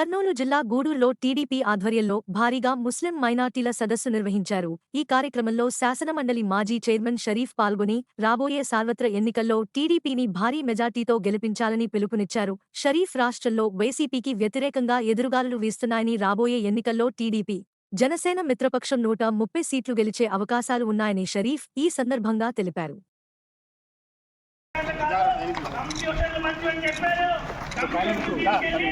కర్నూలు జిల్లా గూడూరులో టీడీపీ ఆధ్వర్యంలో భారీగా ముస్లిం మైనార్టీల సదస్సు నిర్వహించారు. ఈ కార్యక్రమంలో శాసనమండలి మాజీ చైర్మన్ షరీఫ్ పాల్గొని రాబోయే సార్వత్ర ఎన్నికల్లో టీడీపీని భారీ మెజార్టీతో గెలిపించాలని పిలుపునిచ్చారు. షరీఫ్ రాష్ట్రంలో వైసీపీకి వ్యతిరేకంగా ఎదురుగాలులు వీస్తున్నాయని రాబోయే ఎన్నికల్లో టీడీపీ జనసేన మిత్రపక్షం నూట ముప్పై సీట్లు గెలిచే అవకాశాలు ఉన్నాయని షరీఫ్ ఈ సందర్భంగా తెలిపారు. కంప్యూటర్లు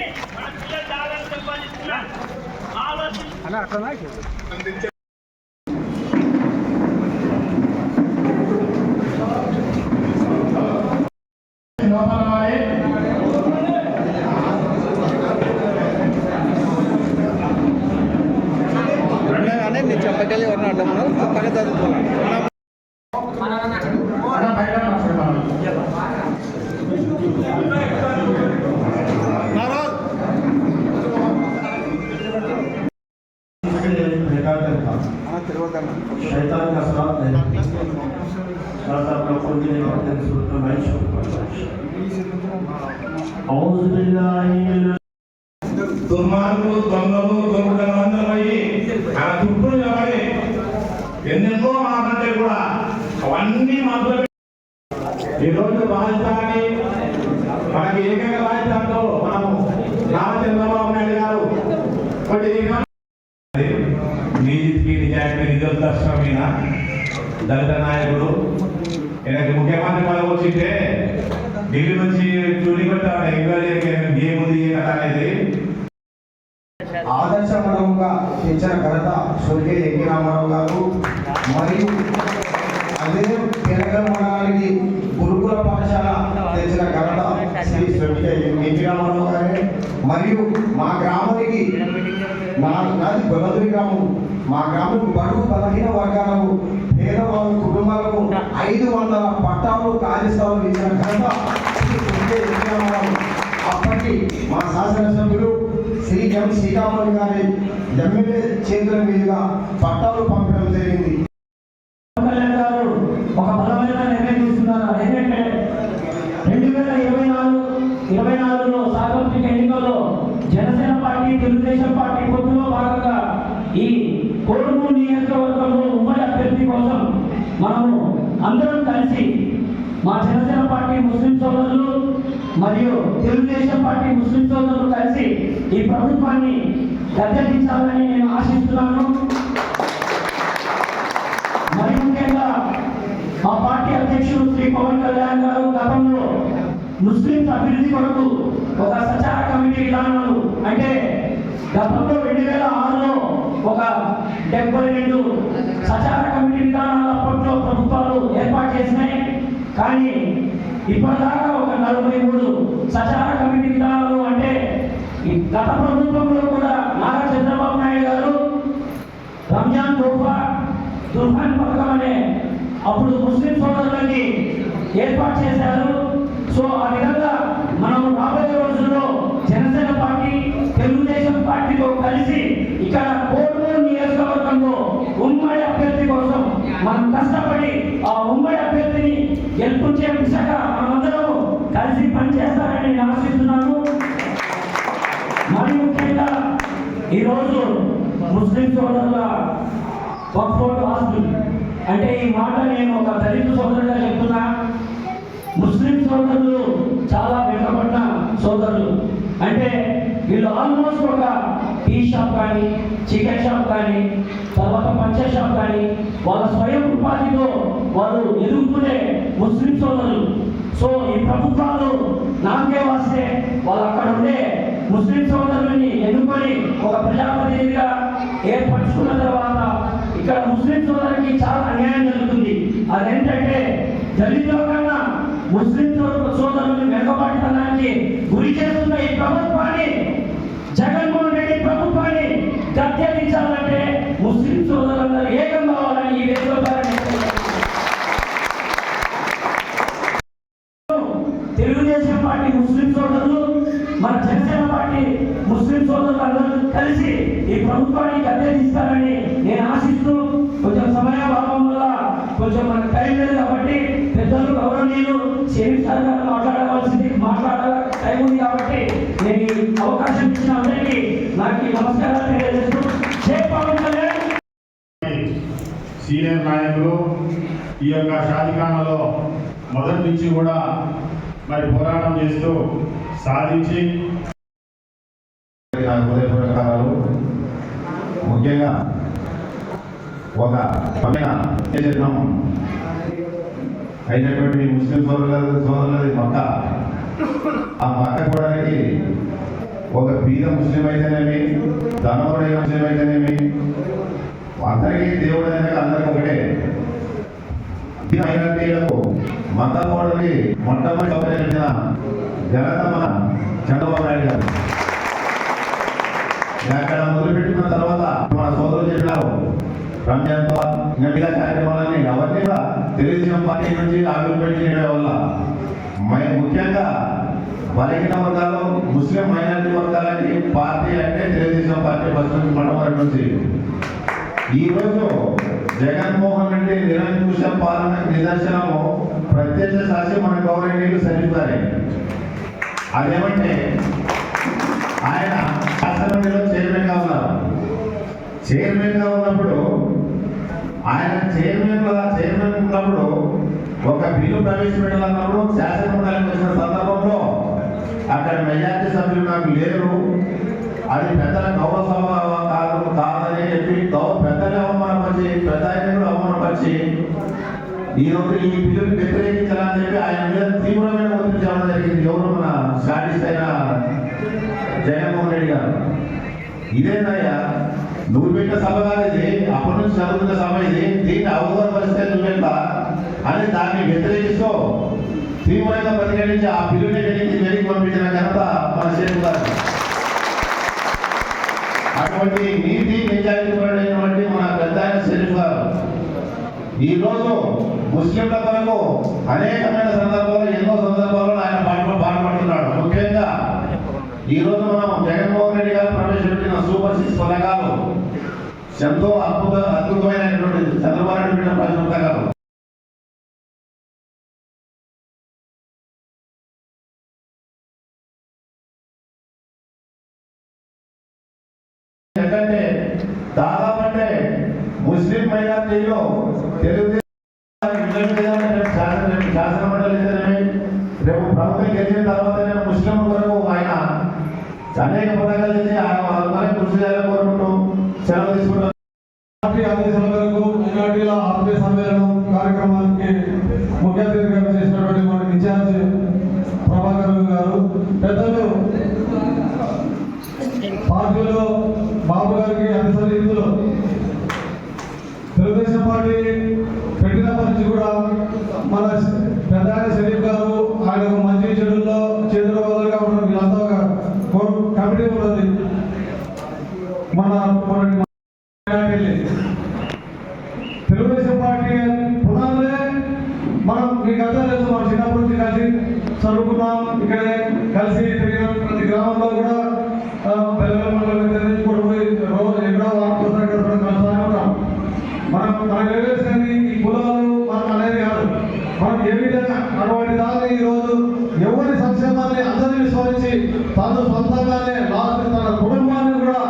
మంచివని నేను చెప్పగలి ఎవరిని అడ్డము పని చదువుకున్నాను వచ్చింటే ఢిల్లీ నుంచి చూడి పెట్టాలి ఎంక్వైరీ ఏముంది ఏ కథ అనేది? ఆదర్శపరంగా తెచ్చిన ఘనత స్వర్గీయ ఎన్టీ రామారావు గారు. మరియు అదే తెలంగాణ మండలానికి గురుకుల పాఠశాల తెచ్చిన ఘనత శ్రీ స్వర్గీయ ఎన్టీ రామారావు గారే. మరియు మా గ్రామానికి నా నాది గొల్లదురి గ్రామం. మా గ్రామం బడుగు బలహీన ఐదు వందల పట్టాలు కార్యస్థానాలు ఇచ్చిన ఘనత అప్పటి మా శాసనసభ్యులు శ్రీ ఎం శ్రీరాములు గారి ఎమ్మెల్యే చేతుల మీదుగా పట్టాలు పంపడం జరిగింది. గారు ఒక బలమైన నిర్ణయం తీసుకున్నారు. ఏంటంటే రెండు వేల ఇరవై నాలుగు ఇరవై నాలుగులో సార్వత్రిక ఎన్నికల్లో జనసేన పార్టీ తెలుగుదేశం పార్టీ పొత్తులో భాగంగా ఈ కోడుమూరు నియోజకవర్గంలో ఉమ్మడి అభ్యర్థి కోసం మనము అందరం కలిసి మా జనసేన పార్టీ ముస్లిం సోదరులు మరియు తెలుగుదేశం పార్టీ ముస్లిం సోదరులు కలిసి ఈ ప్రభుత్వాన్ని గద్దెదించాలని నేను ఆశిస్తున్నాను. మరి ముఖ్యంగా మా పార్టీ అధ్యక్షుడు శ్రీ పవన్ కళ్యాణ్ గారు గతంలో ముస్లిం అభివృద్ధి కొరకు ఒక సచార కమిటీ విధానాలు అంటే గతంలో రెండు వేల ఆరులో ఒక డెబ్బై రెండు సచార కమిటీ విధానాలు అప్పట్లో ప్రభుత్వాలు ఏర్పాటు చేసినాయి. కానీ ఇప్పటిదాకా ఒక నలభై మూడు సచార కమిటీ విధానాలు అంటే గత ప్రభుత్వంలో కూడా నారా చంద్రబాబు నాయుడు గారు రంజాన్ తోఫా దుర్హాన్ పథకం అనే అప్పుడు ముస్లిం సోదరులకి ఏర్పాటు చేశారు. సో ఆ విధంగా మనం రాబోయే రోజుల్లో జనసేన పార్టీ తెలుగుదేశం పార్టీతో కలిసి ఇక్కడ కోడూరు నియోజకవర్గంలో ఉమ్మడి అభ్యర్థి కోసం మనం కష్టపడి ఆ ఉమ్మడి అభ్యర్థిని చేయించక దిశగా మనమందరం కలిసి పనిచేస్తారని నేను ఆశిస్తున్నాను. మరి ముఖ్యంగా ఈరోజు ముస్లిం సోదరుల వక్ఫోర్డ్ ఆస్తులు. అంటే ఈ మాట నేను ఒక దళిత సోదరుగా చెప్తున్నా. ముస్లిం సోదరులు చాలా వెనుకబడిన సోదరులు. అంటే వీళ్ళు ఆల్మోస్ట్ ఒక టీ షాప్ కానీ చికెన్ షాప్ కానీ తర్వాత పంచ షాప్ కానీ వాళ్ళ స్వయం ఉపాధితో వాళ్ళు ఎదుర్కొనే ముస్లిం సోదరులు. సో ఈ ప్రభుత్వాలు నాకే వస్తే వాళ్ళు అక్కడ ఉండే ముస్లిం సోదరుల్ని ఎన్నుకొని ఒక ప్రజాప్రతినిధిగా ఏర్పరచుకున్న తర్వాత ఇక్కడ ముస్లిం సోదరికి చాలా అన్యాయం జరుగుతుంది. అదేంటంటే దళితుల సీనియర్ నాయకులు ఈ యొక్క షాదిఖానాలో మొదటి నుంచి కూడా మరి పోరాటం చేస్తూ సాధించి హృదయపూర్వకాలు ముఖ్యంగా ఒక పైన అయినటువంటి ముస్లిం సోదరుల సోదరులది మక్క. ఆ మక్క కూడా ఒక బీద ముస్లిం అయితేనేమి ధనవుడైన ముస్లిం అయితేనేమి అందరికీ దేవుడు అనేది అందరికి ఒకటే. ఈ మైనార్టీలకు మత మొట్టమొదటి సౌకర్యించిన ఘనత మన చంద్రబాబు నాయుడు గారు. అక్కడ మొదలుపెట్టిన తర్వాత మన సోదరులు చెప్పినారు రంజాన్తో ఇంకా మిగతా కార్యక్రమాలన్నీ అవన్నీ కూడా తెలుగుదేశం పార్టీ నుంచి ఆవిర్భవించి చేయడం వల్ల ముఖ్యంగా బలహీన వర్గాలు ముస్లిం మైనారిటీ వర్గాలకి పార్టీ అంటే తెలుగుదేశం పార్టీ ఫస్ట్ నుంచి మొట్టమొదటి నుంచి. ఈ రోజు జగన్మోహన్ రెడ్డి నిరంకుశ పాలన నిదర్శనము ప్రత్యక్ష సాక్షి మన గౌరవనీయులు సరిపోతారు అదేమంటే ఆయన శాసనసభలో చైర్మన్గా ఉన్నారు. చైర్మన్గా ఉన్నప్పుడు ఆయన చైర్మన్ చైర్మన్ ఉన్నప్పుడు ఒక బిల్లు ప్రవేశపెట్టాలన్నప్పుడు శాసనమండలికి వచ్చిన సందర్భంలో అక్కడ మెజార్టీ సభ్యులు నాకు లేరు. అది పెద్దల గౌరవ సభ కాదు కాదని చెప్పి గౌరవ పెద్దలే అవమానపరిచి పెద్ద ఆయన అవమానపరిచి ఈరోజు ఈ బిల్లుని వ్యతిరేకించాలని చెప్పి ఆయన మీద తీవ్రమైన ఒత్తిడి చేయడం జరిగింది. ఎవరు మన స్టాటిస్ట్ అయిన జగన్మోహన్ రెడ్డి గారు? ఇదేందయ్యా? నువ్వు పెట్టిన సభ కాదు ఇది. అప్పటి నుంచి జరుగుతున్న సభ ఇది. దీన్ని అవగాహనపరిస్తే నువ్వెంత అని దాన్ని వ్యతిరేకిస్తూ తీవ్రంగా పరిగణించి ఆ బిల్లుని వెనక్కి వెనక్కి పంపించిన ఘనత మన శేఖు గారు అటువంటి నీతి నిజాయితీపరుడైనటువంటి మన పెద్ద ఆయన షరీఫ్ గారు ఈరోజు ముస్లింల కొరకు అనేకమైన సందర్భాలు ఎన్నో సందర్భాల్లో ఆయన పాటు బాధపడుతున్నాడు ముఖ్యంగా ఈరోజు మనం జగన్మోహన్ రెడ్డి గారు ప్రవేశపెట్టిన సూపర్ సిక్స్ పథకాలు ఎంతో అద్భుత అద్భుతమైనటువంటి చంద్రబాబు నాయుడు పెట్టిన ప్రజల పథకాలు ముస్లిం మైనార్టీలో తెలుగుదేశం శాసన రేపు ప్రభుత్వం గెలిచిన తర్వాత ముస్లిం వరకు ఆయన అనేక పథకాలు చేసి ఆయన వాళ్ళందరినీ కృషి చేయాలని కోరుకుంటూ సెలవు తీసుకుంటాం పార్టీ ఆదేశాల మేరకు మైనార్టీల ఆత్మీయ సమ్మేళనం కార్యక్రమానికి ముఖ్య అతిథిగా చేసినటువంటి మన ఇన్ఛార్జ్ ప్రభాకర్ గారు పెద్దలు పార్టీలో బాబు గారికి అతి రీతిలో తెలుగుదేశం పార్టీ పెట్టినప్పటి నుంచి కూడా మన పెద్ద షరీఫ్ గారు ఆయన మంచి చెడుల్లో చేతుల వదలుగా ఉన్నారు వీళ్ళంతా ఒక కో- కమిటీ ఉన్నది మన మన మైనారిటీలే. తెలుగుదేశం పార్టీ పునాదులే మనం మీకు అంతా తెలుసు మనం చిన్నప్పటి నుంచి కలిసి చదువుకున్నాం ఇక్కడే కలిసి తిరిగిన ప్రతి గ్రామంలో కూడా ఆ, పిల్లల మండలం తెలియజేసుకోవడం పోయి రోజు ఎక్కడో వారికోసం కలుస్తూనే ఉంటాం మనం మనకు తెలిసింది ఈ కులాలు మనం అనేది కాదు మనం ఏ విధంగా ఈరోజు ఎవరి సంక్షేమాన్ని అందరినీ విస్మరించి తను సొంతంగానే లాస్ట్ తన కుటుంబాన్ని కూడా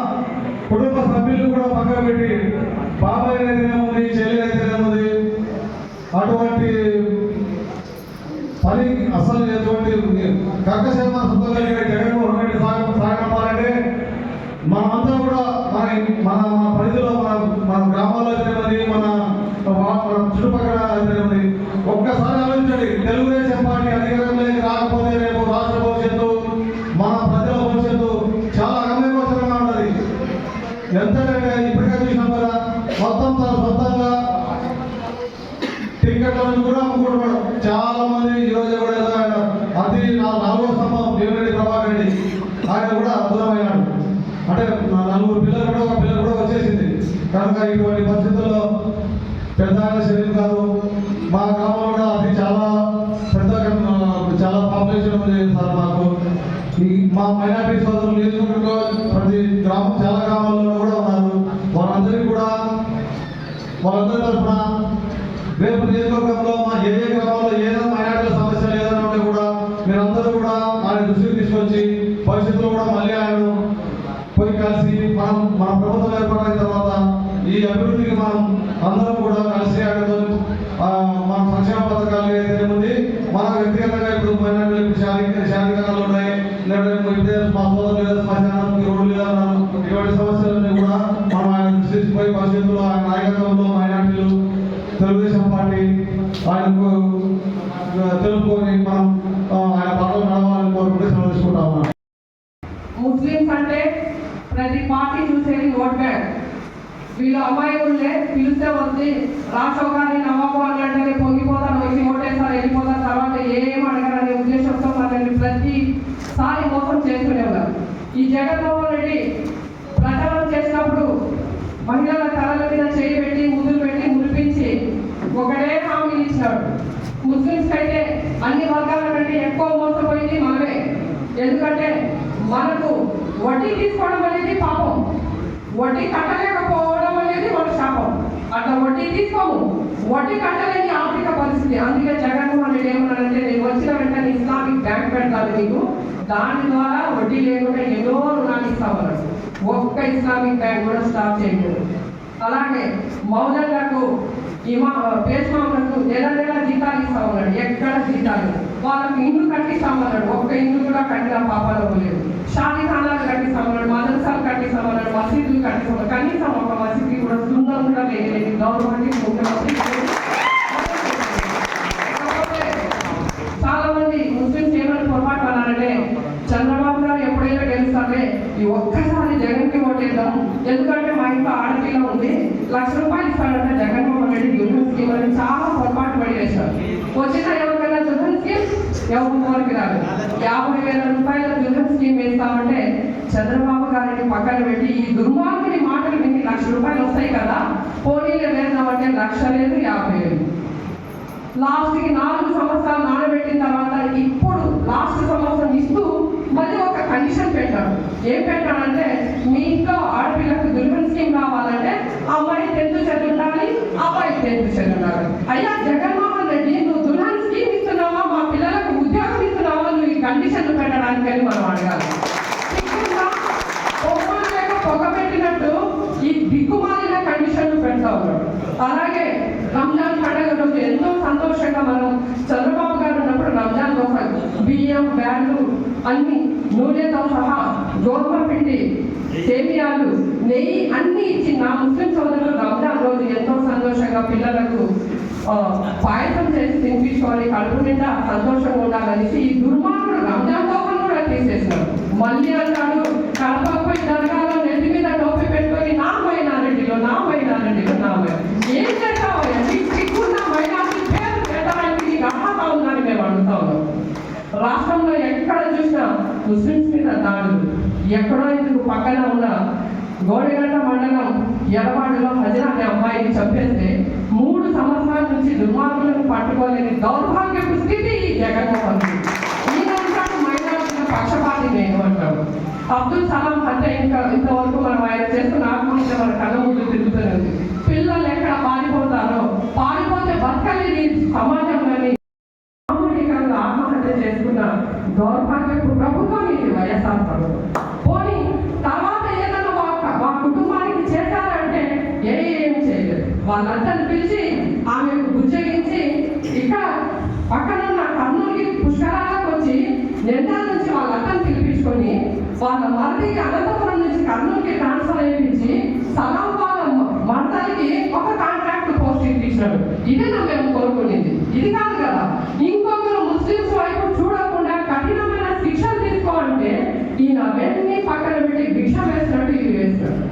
కుటుంబ సభ్యులను కూడా పక్కన పెట్టి బాబాయ్ అయితేనేముంది చెల్లి అయితేనేముంది అటువంటి పని అసలు ఎటువంటి కర్కశర్మ సొంతంగా జగన్మోహన్ రెడ్డి సాగ సాగనంపాలంటే మనమంతా కూడా మన మన మన పరిధిలో మన మన గ్రామాల్లో అయితేనేది మన చుట్టుపక్కల ఆలోచించండి తెలుగుదేశం పార్టీ అధికారంలోకి రాకపోతే రేపు రాష్ట్ర భవిష్యత్తు మన ప్రజల భవిష్యత్తు చాలా అగమ్యగోచరంగా ఉన్నది ఎంతకంటే ఇప్పటికే చూసినాం కదా మొత్తం తన సొంతంగా టికెట్లను కూడా అమ్ముకుంటున్నాడు. చాలా మంది ఈ రోజు కూడా ఏదో ఆయన అతి నా- నాలుగో స్తంభం భీమరెడ్డి ప్రభాకర్ రెడ్డి. ఆయన కూడా భవిష్యత్తులో ఆయన నాయకత్వంలో మైనార్టీలు తెలుగుదేశం పార్టీ ఆయనకు తెలుపుకొని మనం ఆయన పక్కన నడవాలని కోరుకుంటే సెలవు తీసుకుంటా ఉన్నాం. ముస్లిమ్స్ అంటే ప్రతి పార్టీ చూసేది ఓట్ బ్యాంక్ వీళ్ళు అమ్మాయి ఉండే పిలిస్తే వద్ది రాష్ట్రం కానీ నమ్మకం అంటే పొంగిపోతాను వచ్చి ఓటేస్తారు వెళ్ళిపోతాను తర్వాత ఏం అడగాలనే ఉద్దేశంతో మనల్ని ప్రతిసారి మోసం చేస్తుండేవారు ఈ జగన్లో కంటే ఎక్కువ మోసపోయింది మనమే. ఎందుకంటే మనకు వడ్డీ తీసుకోవడం అనేది పాపం. వడ్డీ కట్టలేకపోవడం అనేది మన శాపం. అట్లా వడ్డీ తీసుకోము. వడ్డీ కట్టలేని ఆర్థిక పరిస్థితి. అందుకే జగన్మోహన్ రెడ్డి ఏమన్నారంటే నేను వచ్చిన వెంటనే ఇస్లామిక్ బ్యాంక్ పెడతాను నీకు. దాని ద్వారా వడ్డీ లేకుండా ఎన్నో రుణాలు ఇస్తామన్నారు ఒక్క ఇస్లామిక్ బ్యాంక్ కూడా స్టార్ట్ చేయలేదు. అలాగే మౌజన్లకు ఇమా పేస్మాములకు నెల నెల జీతాలు ఇస్తామన్నాడు ఎక్కడ జీతాలు? వాళ్ళకి ఇల్లు కట్టిస్తామన్నాడు ఒక్క ఇల్లు కూడా కట్టిన పాపాలు లేదు షాదీఖానాలు కట్టిస్తామన్నాడు మదర్సాలు కట్టిస్తామన్నాడు మసీదులు కట్టిస్తామన్నాడు కనీసం ఒక మసీదు కూడా సుందరం కూడా లేదు. గవర్నమెంట్ ముఖ్యమంత్రి చాలా మంది ముస్లింస్ ఏమని పొరపాటు అన్నారంటే చంద్రబాబు గారు ఎప్పుడైనా గెలుస్తారే ఈ ఒక్కసారి జగన్కి ఓటేద్దాం. ఎందుకంటే మా ఇంట్లో ఆడపిల్ల ఉంది. లక్ష రూపాయలు ఇస్తాడంటే జగన్మోహన్ రెడ్డి యూనివర్సిటీ వాళ్ళు చాలా పొరపాటు పడి వేశారు వచ్చిన స్కీమ్ రాదు యాభై వేల రూపాయల దుర్గం స్కీమ్ వేస్తామంటే చంద్రబాబు గారిని పక్కన పెట్టి ఈ దుర్మార్గుని మాటలు మీకు లక్ష రూపాయలు వస్తాయి కదా? పోనీలు వేద్దామంటే లక్ష లేదు యాభై లేదు. లాస్ట్కి నాలుగు సంవత్సరాలు నానబెట్టిన తర్వాత ఇప్పుడు లాస్ట్ సంవత్సరం ఇస్తూ మళ్ళీ ఒక కండిషన్ పెట్టాడు ఏం పెట్టాడంటే మీ ఇంట్లో ఆడపిల్లకు దుర్గన్ స్కీమ్ కావాలంటే అమ్మాయి టెన్త్ చదువుండాలి అబ్బాయి టెన్త్ చదువుండాలి అయ్యా జగన్ రెడ్డి నువ్వు దుల్హన్ స్కీమ్ ఇస్తున్నావా మా పిల్లలకు ఉద్యోగం ఇస్తున్నావా నువ్వు ఈ కండిషన్లు పెట్టడానికి అని మనం అడగాలి సిగ్గుందా? పొమ్మలు లేక పొగ పెట్టినట్టు ఈ దిక్కుమాలిన కండిషన్లు పెడతా ఉన్నాడు అలాగే రంజాన్ పండుగ రోజు ఎంతో సంతోషంగా మనం చంద్రబాబు గారు ఉన్నప్పుడు రంజాన్ కోసం బియ్యం బ్యాన్లు అన్ని నూనెతో సహా గోధుమ పిండి సేమియాలు నెయ్యి అన్ని ఇచ్చి నా ముస్లిం సోదరులు రంజాన్ రోజు ఎంతో సంతోషంగా పిల్లలకు పాయసం చేసి తినిపించుకొని కడుపు నిండా సంతోషంగా ఉండాలనేసి ఈ దుర్మార్గుడు రంజాన్ తోపం కూడా తీసేసినాడు మళ్ళీ అంటాడు కడపకు దర్గాలో నెత్తి మీద టోపీ పెట్టుకొని నా మైనారెడ్డిలో నా మైనారెడ్డిలో నా మైనారిటీ. ఏం చేస్తావు నీకు సిగ్గున్న మైనారిటీ పేరు పెట్టడానికి నీకు అర్హత ఉందని మేము అడుగుతా ఉన్నాం రాష్ట్రంలో ఎక్కడ చూసినా ముస్లిమ్స్ మీద దాడులు. ఎక్కడో ఇందుకు పక్కన ఉన్న గోడిగంట మండలం ఎడవాడిలో హజరా అనే అమ్మాయిని చంపేస్తే మూడు సంవత్సరాల నుంచి దుర్మార్గులను పట్టుకోలేని దౌర్భాగ్యపు స్థితి జగన్మోహన్ పక్షపాతి నేను అంటాడు అబ్దుల్ సలాం హత్య ఇంకా ఇంతవరకు మనం ఆయన చేస్తున్న ఆత్మహత్య మన కళ్ళ ముందు తిరుగుతున్నది. పిల్లలు ఎక్కడ పారిపోతారో పారిపోతే బతకలేని సమాజం కానీ ఆత్మహత్య చేసుకున్న దౌర్భాగ్యపు ప్రభుత్వం ఇది వైఎస్ఆర్ ప్రభుత్వం. పోనీ తర్వాత ఏదైనా మా మా కుటుంబానికి చేశారంటే ఏం చేయలేదు. వాళ్ళందరిని పిలిచి ఆమెకు బుజ్జగించి ఇక్కడ పక్కనున్న కర్నూలుకి పుష్కరాలకు వచ్చి నిర్ణయం నుంచి వాళ్ళందరిని పిలిపించుకొని వాళ్ళ మరిదికి అనంతపురం నుంచి కర్నూలుకి ట్రాన్స్ఫర్ అయ్యించి సలాం వాళ్ళ మర్దలకి ఒక కాంట్రాక్ట్ పోస్ట్ ఇది నా మేము కోరుకునేది. ఇది కాదు కదా ఇంకొకరు ముస్లింస్ వైపు చూడకుండా కఠినమైన శిక్షలు తీసుకోవాలంటే ఈయన అవన్నీ పక్కన పెట్టి భిక్ష వేసినట్టు ఇది వేసినాడు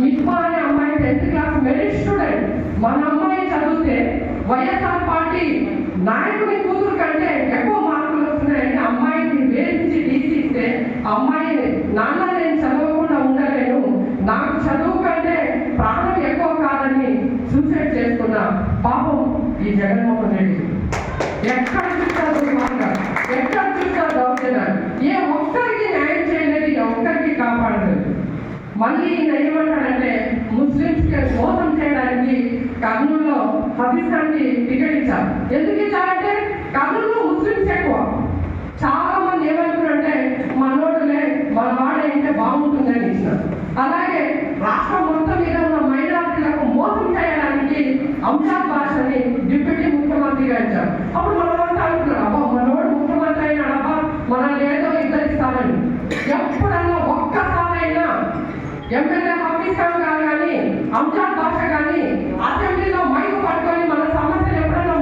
మిస్బా అనే అమ్మాయి టెన్త్ క్లాస్ మెరిట్ స్టూడెంట్ మన అమ్మాయి చదివితే వైఎస్ఆర్ పార్టీ నాయకుడి కూతురు కంటే ఎక్కువ మార్కులు వస్తున్నాయంటే అమ్మాయిని వేధించి తీసిస్తే అమ్మాయి నాన్న నేను చదవకుండా ఉండలేను. నాకు చదువు కంటే ప్రాణం ఎక్కువ కాదని సూసైడ్ చేసుకున్న పాపం ఈ జగన్మోహన్ రెడ్డి. ఎక్కడ చూస్తారు ఎక్కడ చూస్తారు దౌర్జన్యం. ఏ ఒక్కరికి న్యాయం చేయలేదు ఏ ఒక్కరికి కాపాడలేదు. మళ్ళీ ఈయన ఏమంటాడంటే ముస్లింస్కి మోసం చేయడానికి కర్నూలులో హఫీజ్ ఖాన్కి టికెట్ ఇచ్చారు ఎందుకు ఇచ్చారంటే కర్నూలులో ముస్లింస్ ఎక్కువ. చాలా మంది ఏమనుకున్నారంటే మనోడులే మన వాడే ఏంటంటే బాగుంటుందని ఇచ్చినారు. అలాగే రాష్ట్రం మొత్తం మీద ఉన్న మైనారిటీలకు మోసం చేయడానికి అంశాద్ భాషని డిప్యూటీ ముఖ్యమంత్రిగా ఇచ్చారు. అప్పుడు మనమంతా అనుకున్నాం అబ్బా మనోడు ముఖ్యమంత్రి అయినాడబ్బా మనల్ని ఏదో ఇద్దరిస్తామని ఎప్పుడన్నా ఒక్కసారైనా ఎమ్మెల్యే హఫీజ్ ఖాన్ గారు కానీ అంజాద్ భాష కానీ అసెంబ్లీలో మైకు పట్టుకొని మన సమస్యలు ఎప్పుడైనా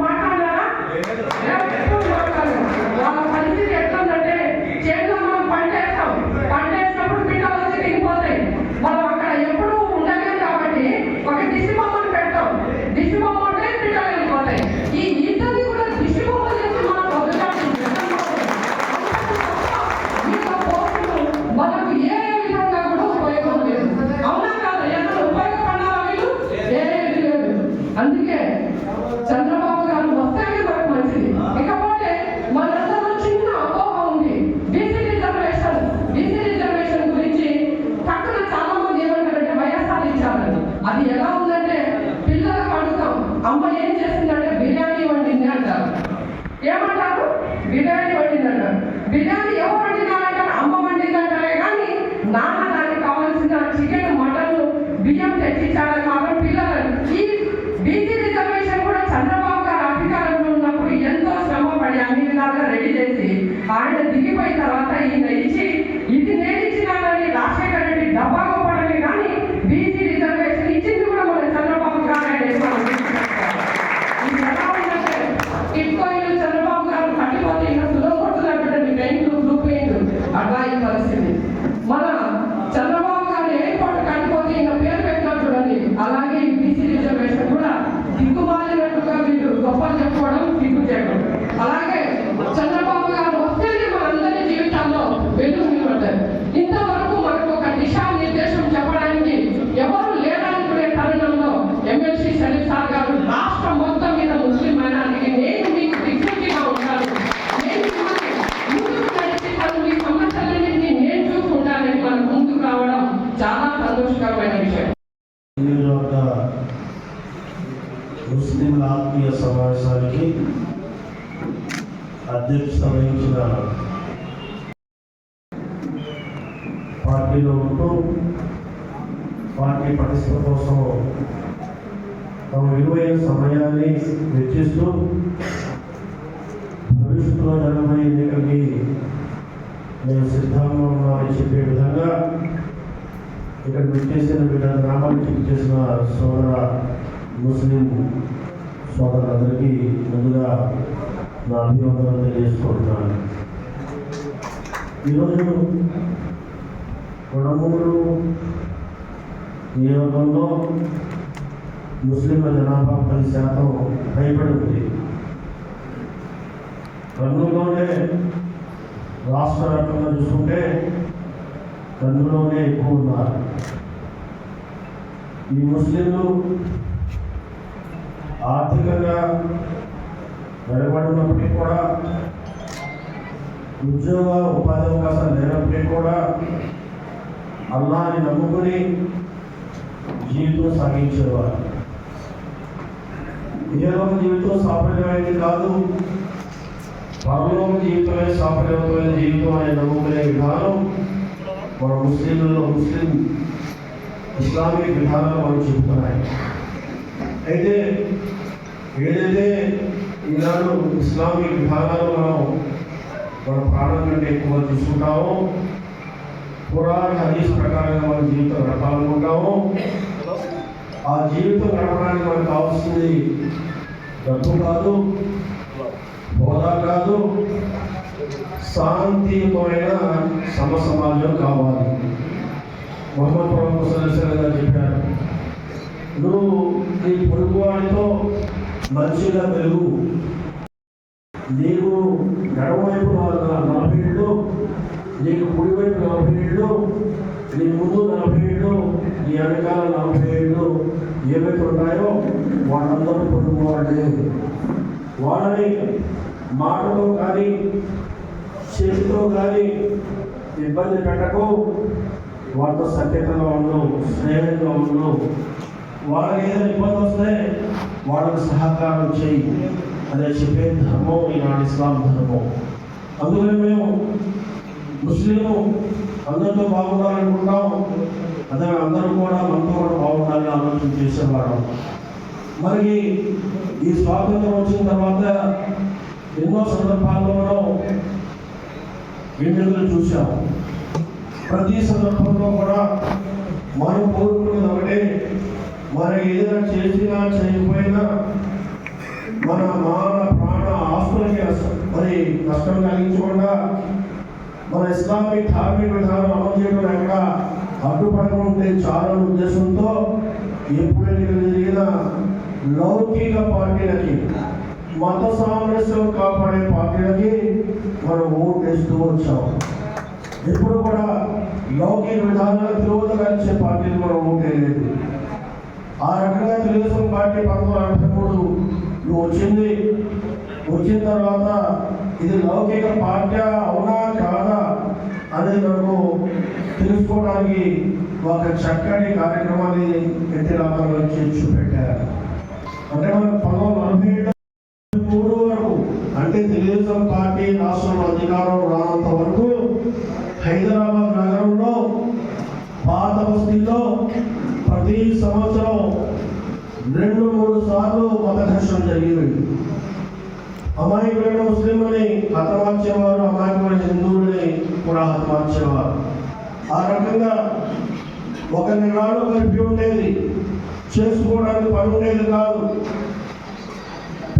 బిర్యానీ వండిందంటారు బిర్యానీ ఎవరు వండినారంటారు అమ్మ వండిందంటారే కానీ నాన్న దానికి కావాల్సిన చికెన్ మటన్ బియ్యం తెచ్చిచ్చారని మాత్రం పిల్లలు ఈ బీసీ రిజర్వేషన్ కూడా చంద్రబాబు గారు అధికారంలో ఉన్నప్పుడు ఎంతో శ్రమ పడి అన్ని విధాలుగా రెడీ చేసి ఆయన దిగిపోయిన తర్వాత ఈయన ఇచ్చి ఇది నేను ఇచ్చినానని రాజశేఖర రెడ్డి డబ్బా గొప్పడమే కానీ బీసీ రిజర్వేషన్ ఇచ్చింది కూడా మన చంద్రబాబు గారు ఆయన మనం గుర్తుపెట్టుకోవాలి. ఇది ఎలా ఉందంటే టిట్కో ఇల్లు చంద్రబాబు గారు కట్టిపోతే ఇంకా సులభపడుతుంది అంటే పెయింట్లు బ్లూ పెయింట్ అట్లా ఈ పరిస్థితి మన చంద్రబాబు గారు ఎయిర్పోర్ట్ కట్టిపోతే ఇంకా పేరు పెట్టినట్టు చూడండి అలాగే ఈ బీసీ రిజర్వేషన్ కూడా దిక్కుమాలినట్టుగా వీళ్ళు గొప్పలు చెప్పుకోవడం సిగ్గు చేయడం అలాగే చంద్రబాబు గారు వస్తేనే మనందరి జీవితాల్లో వెలుగు నిలబడ్డారు ఇంతవరకు మనకు ఒక దిశానిర్దేశం చెప్పడానికి ఎవరు లేరనుకునే తరుణంలో ఎమ్మెల్సీ షరీఫ్ సార్ గారు రాష్ట్రం మొత్తం మీద ముస్లిం మైనారిటీకి నేను మీకు దిక్సూచిగా ఉంటాను నేను మిమ్మల్ని ముందుకు నడిపిస్తాను మీ సమస్యలన్నింటినీ నేను చూసుకుంటానని మనం ముందుకు రావడం చాలా సంతోషకరమైన విషయం నియోజకవర్గ ముస్లింల ఆత్మీయ సమావేశానికి అధ్యక్షత వహించిన పార్టీలో ఉంటూ పార్టీ పటిష్ట కోసం తమ విలువైన సమయాన్ని వెచ్చిస్తూ భవిష్యత్తులో జరగబోయే ఎన్నికలకి నేను సిద్ధంగా ఉన్నామని చెప్పే విధంగా ఇక్కడ విచ్చేసిన వివిధ గ్రామాలకు విచ్చేసిన సోదర ముస్లిం సోదరులందరికీ ముందుగా నా అభివందనం తెలియజేసుకుంటున్నాను. ఈరోజు కొడమూరు నియోజకంలో ముస్లింల జనాభా పది శాతం భయపడి ఉంది కర్నూలులోనే రాష్ట్ర వ్యాప్తంగా చూసుకుంటే కర్నూలులోనే ఎక్కువ ఉన్నారు. ఈ ముస్లింలు ఆర్థికంగా వెనబడినప్పటికీ కూడా ఉద్యోగ ఉపాధి అవకాశాలు లేనప్పటికీ కూడా అల్లాని నమ్ముకుని జీవితం సాగించేవారు. ఇహలోక జీవితం సాఫల్యమైనది కాదు పరలోక జీవితమే సాఫల్యమైన జీవితం అనే నమ్ముకునే విధానం మన ముస్లింలలో ముస్లిం ఇస్లామిక్ విధానాలు మనం చెబుతున్నాయి అయితే ఏదైతే ఈనాడు ఇస్లామిక్ విధానాలు మనం మన ప్రాణం కంటే ఎక్కువ చూసుకుంటామో పురాణ హదీస్ ప్రకారంగా మన జీవితం గడపాలనుకుంటామో ఆ జీవితం గడపడానికి మనకు కావాల్సింది డబ్బు కాదు హోదా కాదు శాంతియుతమైన సమ సమాజం కావాలి. మొహమ్మద్ ప్రవక్త సలసలు గారు చెప్పారు. నువ్వు నీ పొరుగువాడితో మంచిగా పెరుగు నీకు ఎడమవైపు నలభై ఏళ్ళు నీకు కుడివైపు నలభై ఏళ్ళు నీ ముందు నలభై ఏళ్ళు నీ వెనకాల నలభై ఏళ్ళు ఏవైతే ఉంటాయో వాళ్ళందరూ పొరుగు వాళ్ళని మాటలో కానీ చేతితో కానీ ఇబ్బంది పెట్టకు. వాళ్ళతో సఖ్యతగా ఉండు స్నేహంగా ఉండు. వాళ్ళకి ఏదైనా ఇబ్బంది వస్తే వాళ్ళకి సహకారం చేయి అదే చెప్పే ధర్మం ఈనాడు ఇస్లాం ధర్మం. అందులో మేము ముస్లింలు అందరితో బాగుండాలనుకుంటాం. అదే అందరూ కూడా మనతో కూడా బాగుండాలని ఆలోచన చేసేవాళ్ళం. మరి ఈ స్వాతంత్రం వచ్చిన తర్వాత ఎన్నో సందర్భాల్లో మనం ఎన్నికలు చూసాం ప్రతి సందర్భంలో కూడా మనం కోరుకున్నది ఒకటే మనం ఏదైనా చేసినా చేయకపోయినా మన మాన ప్రాణ ఆస్తులకి మరి నష్టం కలిగించకుండా మన ఇస్లామిక్ ధార్మిక విధానం అమలు చేయడం ఎక్కడ అడ్డుపడకుండా ఉంటే చాలా ఉద్దేశంతో ఎప్పుడు ఎన్నికలు జరిగినా లౌకిక పార్టీలకి మత సామరస్యం కాపాడే పార్టీలకి మనం ఓటు వచ్చాం ఎప్పుడు కూడా లౌకిక విధానాలు విరోధంగా పార్టీలు పార్టీలు మనం లేదు. ఆ రకంగా తెలుగుదేశం పార్టీ పంతొమ్మిది అరవై నువ్వు వచ్చింది వచ్చిన తర్వాత ఇది లౌకిక పార్టీ అవునా కాదా అనేది మనకు తెలుసుకోవడానికి ఒక చక్కటి కార్యక్రమాన్ని ఎన్టీ రామారావు చేసి చూపెట్టారు. అంటే మనకు పంతొమ్మిది నలభై ఏడు మూడు వరకు అంటే అంటే తెలుగుదేశం పార్టీ రాష్ట్రంలో అధికారం రానంత వరకు హైదరాబాద్ నగరంలో పాత బస్తీలో ప్రతి సంవత్సరం రెండు మూడు సార్లు మత ఘర్షణ జరిగింది. అమాయకులైన ముస్లింలని హతమార్చేవారు అమాయకులైన హిందువులని కూడా హతమార్చేవారు ఆ రకంగా ఒక నాడు కలిపి ఉండేది. చేసుకోవడానికి పని ఉండేది కాదు.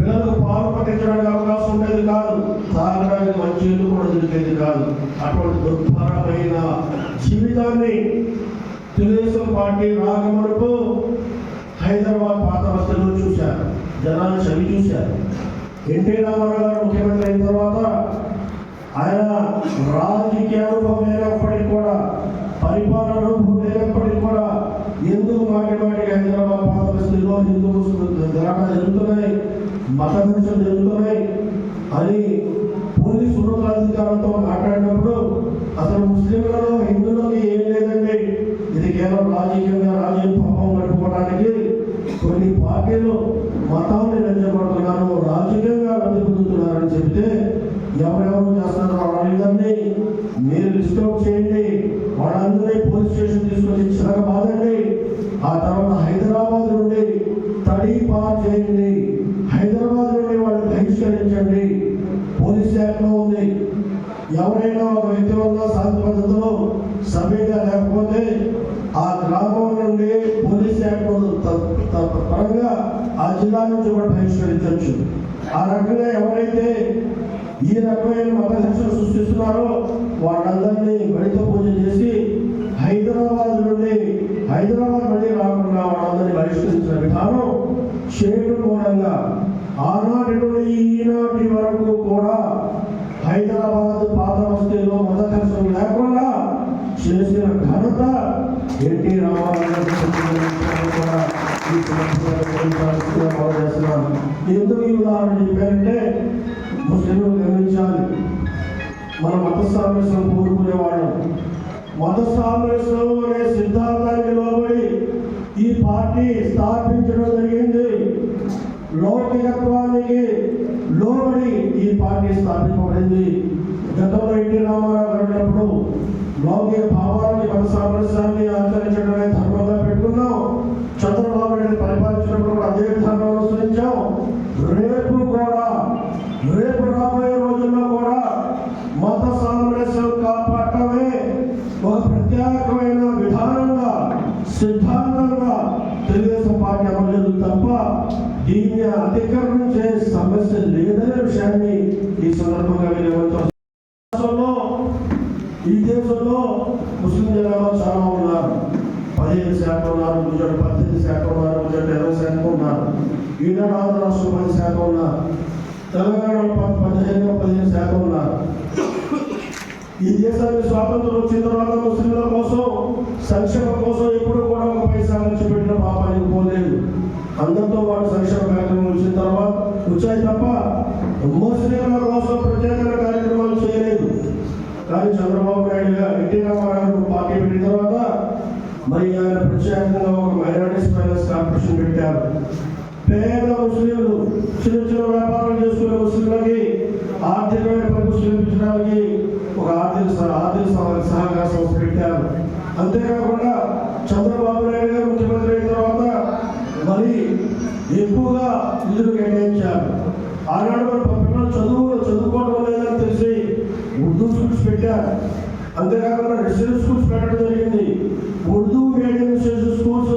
పిల్లలకు పాలు పట్టించడానికి అవకాశం ఉండేది కాదు. తాగడానికి మంచి ఎందుకు కూడా దొరికేది కాదు. అటువంటి దుర్భరమైన జీవితాన్ని తెలుగుదేశం పార్టీ రాకమునుపు హైదరాబాద్ పాత వస్తువులు చూశారు. జనాలు చవి చూశారు. ఎన్టీ రామారావు గారు ముఖ్యమంత్రి అయిన తర్వాత ఆయన రాజకీయ అనుభవం లేనప్పటికీ కూడా పరిపాలన అనుభవం లేనప్పటికీ కూడా ఎందుకు మాటి మాటికి హైదరాబాద్ పాత బస్తీలో ఎందుకు ముస్లిం జరుగుతున్నాయి? మత ఘర్షణలు జరుగుతున్నాయి అని పోలీసు ఉన్నతాధికారులతో మాట్లాడినప్పుడు అసలు ముస్లింలలో హిందువులకి ఏం లేదండి. ఇది కేవలం రాజకీయంగా రాజ్యం పాపం గడుపుకోవడానికి కొన్ని పార్టీలు మతాన్ని రెచ్చగొడుతున్నారు రాజకీయంగా లబ్ధి పొందుతున్నారని చెప్తే ఎవరెవరు చేస్తున్నారో వాళ్ళందరినీ మీరు లిస్ట్ అవుట్ చేయండి. వాళ్ళందరినీ పోలీస్ స్టేషన్ తీసుకొచ్చి చిరగబాదండి ఆ తర్వాత హైదరాబాద్ నుండి తడి పార్ చేయండి హైదరాబాద్ నుండి వాళ్ళని బహిష్కరించండి పోలీస్ ఉంది. ఎవరైనా ఒక వ్యక్తి వల్ల శాంతి పద్ధతిలో సభ్యంగా లేకపోతే ఆ గ్రామం నుండి పోలీస్ శాఖ పరంగా ఆ జిల్లా నుంచి కూడా బహిష్కరించవచ్చు. ఆ రకంగా ఎవరైతే ఈ రకమైన మత హింసలు సృష్టిస్తున్నారో వాళ్ళందరినీ బడితో పూజ చేసి హైదరాబాద్ నుండి హైదరాబాద్ మళ్ళీ రాకుండా వాళ్ళందరినీ బహిష్కరించిన విధానం చేయడం మూలంగా ఆనాటి నుండి ఈనాటి వరకు కూడా హైదరాబాద్ పాత బస్తీలో మత హింసలు లేకుండా చేసిన ఘనత ఎన్టీ రామారావు ఎందుకు ఈ ఉదాహరణ చెప్పారంటే ముస్లింలు గమనించాలి మన మత సామరస్యం కోరుకునేవాళ్ళం. మత సామరస్యం అనే సిద్ధాంతానికి లోబడి ఈ పార్టీ స్థాపించడం జరిగింది. లౌకికత్వానికి లోబడి ఈ పార్టీ స్థాపించబడింది గతంలో ఎన్టీ రామారావు అడిగినప్పుడు లౌకిక భావాన్ని మన సామరస్యాన్ని ఆచరించడమే ధర్మంగా పెట్టుకున్నాం. చంద్రబాబు నాయుడు పరిపాలించినప్పుడు కూడా అదే విధానం అనుసరించాం. రేపు కూడా రేపు రాబోయే రోజుల్లో కూడా మత సామరస్యం కాపాడటమే ఒక ప్రత్యేకమైన విధానంగా సిద్ధాంతంగా తెలుగుదేశం పార్టీ అమలు చేస్తుంది తప్ప దీన్ని అతిక్రమించే సమస్య లేదనే విషయాన్ని ఈ సందర్భంగా వినియోగించారు ఈ దేశంలో ముస్లిం జనాభా చాలా ఉన్నారు. పదిహేను శాతం ఉన్నారు గుజరాత్ పద్దెనిమిది శాతం ఉన్నారు గుజరాత్ ఇరవై శాతం ఉన్నారు. ఈనాడు ఆంధ్ర రాష్ట్రం పది శాతం ఉన్నారు. తెలంగాణలో పదిహేను పదిహేను శాతం ఉన్నారు. ఈ దేశానికి స్వాతంత్రం వచ్చిన తర్వాత ముస్లింల కోసం సంక్షేమం కోసం ఎప్పుడు కూడా ఒక పైసా ఖర్చు పెట్టిన పాపానికి పోలేదు. అందరితో పాటు సంక్షేమ కార్యక్రమం వచ్చిన తర్వాత వచ్చాయి తప్ప ముస్లింల కోసం ప్రత్యేకమైన కార్యక్రమాలు చేయలేదు. కానీ చంద్రబాబు నాయుడు గారు ఎన్టీ రామారావు పార్టీ పెట్టిన తర్వాత మరి ఆయన ప్రత్యేకంగా ఒక మైనారిటీస్ ఫైనాన్స్ కార్పొరేషన్ పెట్టారు. పేద ముస్లింలు చిన్న చిన్న వ్యాపారాలు చేసుకునే ముస్లింలకి ఆర్థికమైన పనులు చూపించడానికి ఒక ఆర్థిక ఆర్థిక సహకార సంస్థ పెట్టారు. అంతేకాకుండా అంతేకాకుండా రెసిడెన్స్ స్కూల్స్ పెట్టడం జరిగింది. ఉర్దూ మీడియం రెసిడెన్స్ స్కూల్స్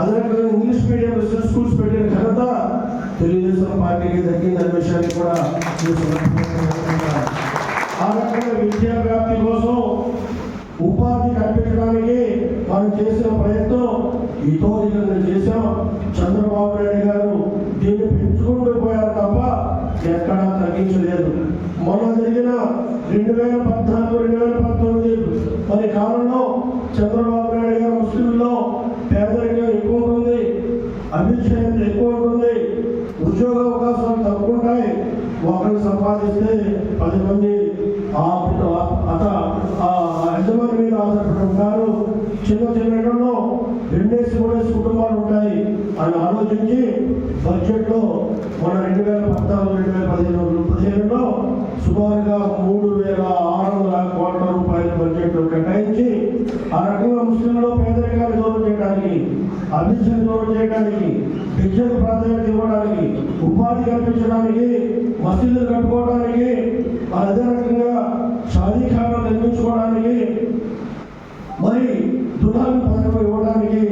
అదేవిధంగా ఇంగ్లీష్ మీడియం రెసిడెన్స్ స్కూల్స్ పెట్టిన ఘనత తెలుగుదేశం పార్టీకి దక్కిందనే విషయాన్ని కూడా ఆ రకంగా విద్యా వ్యాప్తి కోసం ఉపాధి కల్పించడానికి మనం చేసిన ప్రయత్నం ఇతోధికంగా చేశాం. చంద్రబాబు నాయుడు గారు దీన్ని పెంచుకుంటూ పోయారు తప్ప ఎక్కడా తగ్గించలేదు. మన మరి కాలంలో చంద్రబాబు నాయుడు గారు ముస్లింలో పేదరికం ఎక్కువ ఉంటుంది అభిక్షయం ఎక్కువ ఉంటుంది ఉద్యోగ అవకాశాలు తక్కువ ఉంటాయి ఒకరు సంపాదిస్తే పది మంది ఆ అత ఆ యజమాని మీద ఆధారపడి ఉన్నారు. చిన్న చిన్న ఇళ్ళలో రెండేసి మూడేసి కుటుంబాలు ఉంటాయి. అని ఆలోచించి బడ్జెట్లో మన రెండు వేల పద్నాలుగు రెండు వేల పదిహేను పదిహేనులో సుమారుగా మూడు వేల ఆరు వందల కోట్ల రూపాయల బడ్జెట్ కేటాయించి ఆ రకంగా ముస్లింలో పేదరికాన్ని దూరం చేయడానికి అభివృద్ధిని దూరం చేయడానికి విద్యకు ప్రాధాన్యత ఇవ్వడానికి ఉపాధి కల్పించడానికి మసీదులు కట్టుకోవడానికి అదే రకంగా సాధికారం నిర్మించుకోవడానికి మరి దులాలు పథకం ఇవ్వడానికి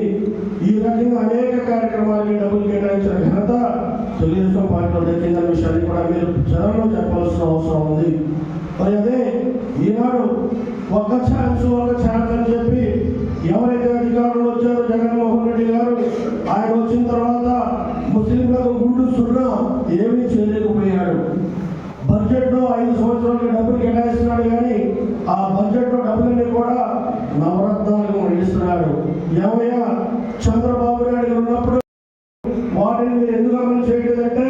ఈ రకంగా అనేక కార్యక్రమాలకి డబ్బులు కేటాయించిన ఘనత తెలుగుదేశం పార్టీలో దక్కిందన్న విషయాన్ని కూడా మీరు జనంలో చెప్పాల్సిన అవసరం ఉంది. మరి అదే ఈనాడు ఒక్క ఛాన్స్ ఒక ఛాన్స్ అని చెప్పి ఎవరైతే అధికారులు వచ్చారో జగన్మోహన్ రెడ్డి గారు ఆయన వచ్చిన తర్వాత ముస్లింలకు గుడ్డు సున్నా ఏమీ చేయలేకపోయాడు బడ్జెట్లో ఐదు సంవత్సరాలకి డబ్బులు కేటాయిస్తున్నాడు కానీ ఆ బడ్జెట్లో డబ్బులన్నీ కూడా నవరత్నాలకు ఇస్తున్నాడు. ఏమయ్యా? చంద్రబాబు నాయుడు ఉన్నప్పుడు వాటిని మీరు ఎందుకు అమలు చేయలేదంటే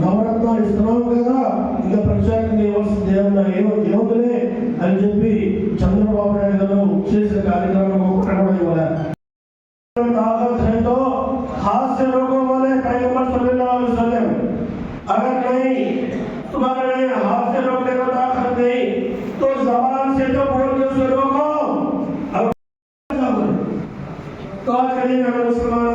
నవరత్నాలు ఇస్తున్నాము కదా ఇంకా ప్రత్యేకంగా ఇవ్వాల్సింది ఏమన్నా ఏమో ఏముందిలే అని చెప్పి చంద్రబాబు నాయుడు గారు చేసిన కార్యక్రమం ఒకటి కూడా ఇవ్వలేదు Dios.